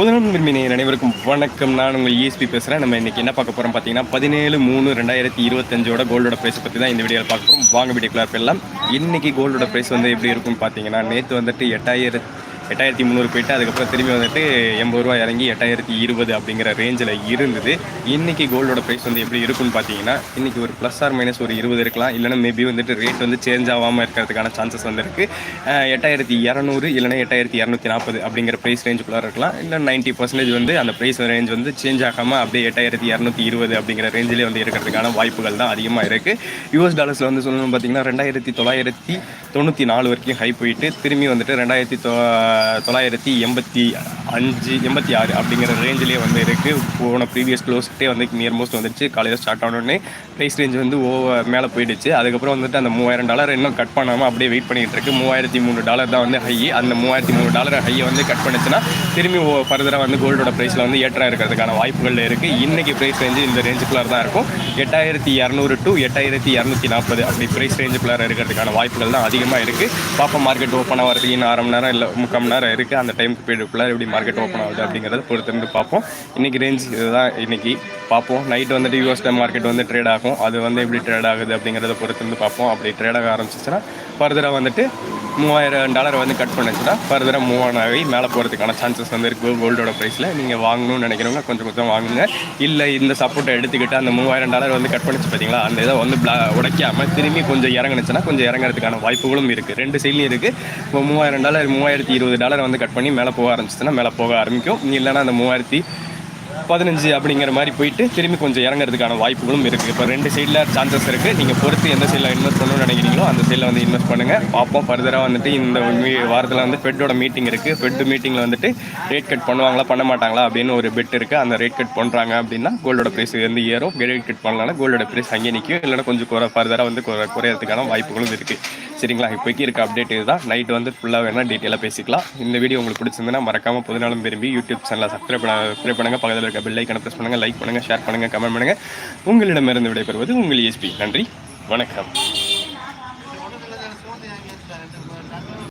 புதுநலம் விரும்பினை அனைவருக்கும் வணக்கம். நான் உங்கள் இஎஸ்பி பேசுகிறேன் நம்ம இன்றைக்கி என்ன பார்க்க போகிறோம் பார்த்தீங்கன்னா பதினேழு மூணு ரெண்டாயிரத்தி இருபத்தஞ்சோட கோல்டோட ப்ரைஸ் பற்றி தான் இந்த வீடியோவில் பார்க்க போகிறோம் வாங்க வீடியோக்குள்ள போயிடலாம். இன்றைக்கி கோல்டோட ப்ரைஸ் வந்து எப்படி இருக்கும்னு பார்த்தீங்கன்னா நேற்று வந்துட்டு எட்டாயிரத்தி எட்டாயிரத்தி முந்நூறு போயிட்டு அதுக்கப்புறம் திரும்பி வந்துட்டு எண்பது ரூபா இறங்கி எட்டாயிரத்தி இருபது அப்படிங்கிற ரேஞ்சில் இருந்தது. இன்றைக்கி கோல்டோட ப்ரைஸ் வந்து எப்படி இருக்கும்னு பார்த்தீங்கன்னா இன்றைக்கி ஒரு ப்ளஸ் ஆர் மைனஸ் ஒரு இருபது இருக்கலாம். இல்லைன்னா மேபி வந்துட்டு ரேட் வந்து சேஞ்ச் ஆகாமல் இருக்கிறதுக்கான சான்சஸ் வந்துருக்கு எட்டாயிரத்தி இரநூறு இல்லைன்னா எட்டாயிரத்தி இரநூத்தி நாற்பது அப்படிங்கிற ப்ரைஸ் ரேஞ்சுக்குள்ளே இருக்கலாம். இல்லை நைன்ட்டி பர்சன்டேஜ் வந்து அந்த ப்ரைஸ் ரேஞ்ச் வந்து சேஞ்ச் ஆகாமல் அப்படியே எட்டாயிரத்தி இரநூத்தி இருபது அப்படிங்கிற ரேஞ்சிலே வந்து இருக்கிறதுக்கான வாய்ப்புகள் தான் அதிகமாக இருக்குது யூஎஸ் டாலர்ஸில் வந்து சொல்லணும்னு பார்த்தீங்கன்னா ரெண்டாயிரத்தி தொள்ளாயிரத்தி தொண்ணூற்றி நாலு வரைக்கும் ஹை போயிட்டு திரும்பி வந்துட்டு ரெண்டாயிரத்தி தொ தொள்ளாயிரத்தி எண்பத்தி அஞ்சு எண்பத்தி ஆறு அப்படிங்கிற ரேஞ்சிலே வந்து இருக்குது போன ப்ரீவியஸ் க்ளோஸ்கிட்டே வந்து நியர் மோஸ்ட் வந்துச்சு காலையில் ஸ்டார்ட் ஆனோடனே ப்ரைஸ் ரேஞ்ச் வந்து ஓவர் மேலே போயிடுச்சு. அதுக்கப்புறம் வந்துட்டு அந்த மூவாயிரம் டாலர் இன்னும் கட் பண்ணாமல் அப்படியே வெயிட் பண்ணிகிட்டு இருக்கு. மூவாயிரத்தி மூணு டாலர் தான் வந்து ஹை அந்த மூவாயிரத்தி மூணு டாலர் ஹையை வந்து கட் பண்ணுச்சுன்னா திரும்பி ஃபர்தராக வந்து கோல்டோட ப்ரைஸில் வந்து ஏற்றம் இருக்கிறதுக்கான வாய்ப்புகள் இருக்குது இன்றைக்கி ப்ரைஸ் ரேஞ்சு இந்த ரேஞ்சுக்குள்ளார தான் இருக்கும். எட்டாயிரத்தி இரநூறு டு எட்டாயிரத்தி இரநூத்தி நாற்பது அப்படி ப்ரைஸ் ரேஞ்சுக்குள்ளார இருக்கிறதுக்கான வாய்ப்புகள் தான் அதிகமாக இருக்குது பாப்பா மார்க்கெட் ஓப்பன் ஆகிறதுக்கு இன்னும் அரை மணி நேரம் இல்லை முக்கால் மணி நேரம் இருக்குது அந்த டைம் பீரியடுக்குள்ளே எப்படி மார்க்கெட் ஓப்பன் ஆகுது அப்படிங்கிறத பொறுத்திருந்து பார்ப்போம். இன்றைக்கி ரேஞ்ச் இதுதான் இன்னைக்கு. பார்ப்போம். நைட் வந்துட்டு யூஎஸ் மார்க்கெட் வந்து ட்ரேட் ஆகும். அது வந்து எப்படி ட்ரேட் ஆகுது அப்படிங்கிறத பொறுத்திருந்து பார்ப்போம். அப்படி ட்ரேட் ஆக ஆரம்பிச்சிச்சுன்னா ஃபர்தராக வந்துட்டு மூவாயிரம் டாலர் வந்து கட் பண்ணிச்சுன்னா ஃபர்தராக மூவ் ஆன் ஆகி மேலே போகிறதுக்கான சான்சஸ் வந்து இருக்குது கோல்டோட ப்ரைஸில் நீங்கள் வாங்கணும்னு நினைக்கிறவங்க கொஞ்சம் கொஞ்சம் வாங்குங்க. இல்லை இந்த சப்போர்ட்டை எடுத்துக்கிட்டு அந்த மூவாயிரம் டாலர் வந்து கட் பண்ணிச்சு பார்த்தீங்களா அந்த இதை வந்து பிளா உடைக்காமல் திரும்பி கொஞ்சம் இறங்கினுச்சுன்னா கொஞ்சம் இறங்குறதுக்கான வாய்ப்புகளும் இருக்குது ரெண்டு சைட்லையும் இருக்குது இப்போ மூவாயிரம் டாலர் மூவாயிரத்தி இருபது டாலர் வந்து கட் பண்ணி மேலே போக ஆரம்பிச்சுன்னா மேலே போக ஆரம்பிக்கும். இல்லைன்னா அந்த மூவாயிரத்தி பதினஞ்சு அப்படிங்கிற மாதிரி போயிட்டு திரும்பி கொஞ்சம் இறங்குறதுக்கான வாய்ப்புகளும் இருக்குது இப்போ ரெண்டு சைடில் சான்சஸ் இருக்குது நீங்கள் பொறுத்து எந்த சைடில் இன்வெஸ்ட் பண்ணணும்னு நினைக்கிறீங்களோ அந்த சைடில் வந்து இன்வெஸ்ட் பண்ணுங்கள் பார்ப்போம். ஃபர்தராக வந்துட்டு இந்த வாரத்தில் வந்து ஃபெட்டோட மீட்டிங் இருக்குது ஃபெட் மீட்டிங்கில் வந்துட்டு ரேட் கட் பண்ணுவாங்களா பண்ண மாட்டாங்களா அப்படின்னு ஒரு பெட் இருக்குது அந்த ரேட் கட் பண்ணுறாங்க அப்படின்னா கோல்டோட ப்ரைஸ் வந்து ஏறும். ரேட் கட் பண்ணலன்னா கோல்டோட ப்ரைஸ் அங்கே நிற்கும் இல்லைன்னா கொஞ்சம் குறை ஃபர்தராக வந்து குறை குறையறதுக்கான வாய்ப்புகளும் இருக்குது சரிங்களா? இப்போக்கி இருக்க அப்டேட் இதுதான். நைட் வந்து ஃபுல்லாக வேணால் டீட்டெயிலாக பேசிக்கலாம். இந்த வீடியோ உங்களுக்கு பிடிச்சிருந்தனா மறக்காமல் புதுநாளும் விரும்பி யூடியூப் சேனலில் சப்ஸ்கிரைப் பண்ண சப்ஸ்கிரைப் பண்ணுங்கள் பக்கத்தில் இருக்க பெல் ஐக்கனை ப்ரெஸ் பண்ணுங்கள் லைக் பண்ணுங்கள் ஷேர் பண்ணுங்கள் கமெண்ட் பண்ணுங்கள் உங்களிடமிருந்து விடைபெறுவது உங்கள் ESP நன்றி. வணக்கம்.